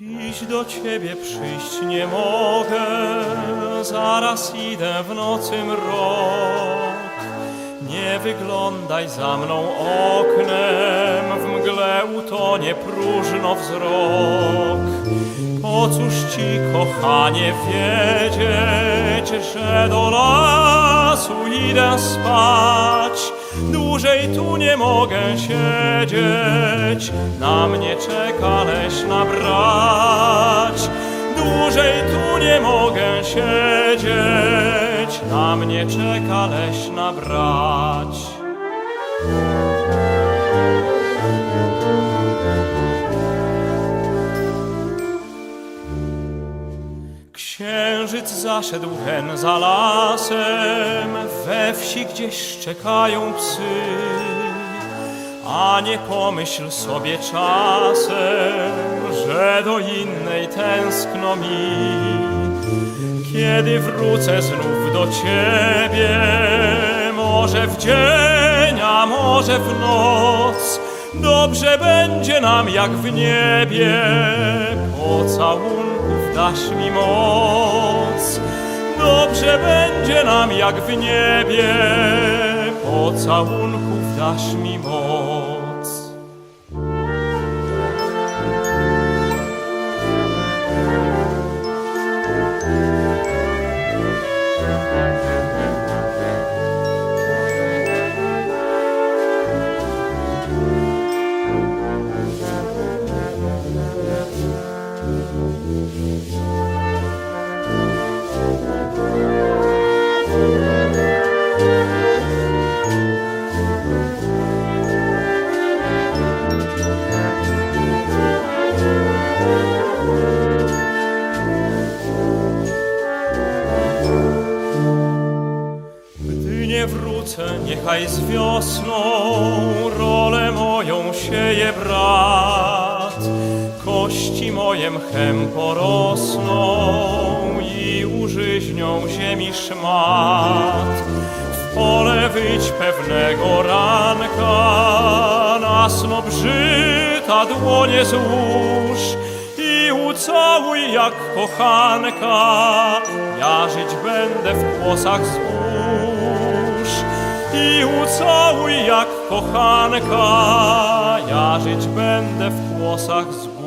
Dziś do ciebie przyjść nie mogę, zaraz idę w nocy mrok. Nie wyglądaj za mną oknem, w mgle utonie próżno wzrok. Po cóż ci, kochanie, wiedzieć, że do lasu idę spać? Dłużej tu nie mogę siedzieć, na mnie czeka leśna brać. Dłużej tu nie mogę siedzieć, na mnie czeka leśna brać. Księżyc zaszedł hen za lasem, gdzieś szczekają psy. A nie pomyśl sobie czasem, że do innej tęskno mi. Kiedy wrócę znów do ciebie, może w dzień, a może w noc, dobrze będzie nam jak w niebie. Pocałunków dasz mi moc, dobrze będzie nam jak w niebie. Pocałunków dasz mi moc. Gdy nie wrócę, niechaj z wiosną rolę moją sieje brat. Kości moje mchem porosną i użyźnią ziemi szmat. W pole wyjdź pewnego ranka, na snobrzyta dłonie złóż i ucałuj jak kochanka. Ja żyć będę w kłosach zbóż i ucałuj jak kochanka. Ja żyć będę w kłosach zbóż.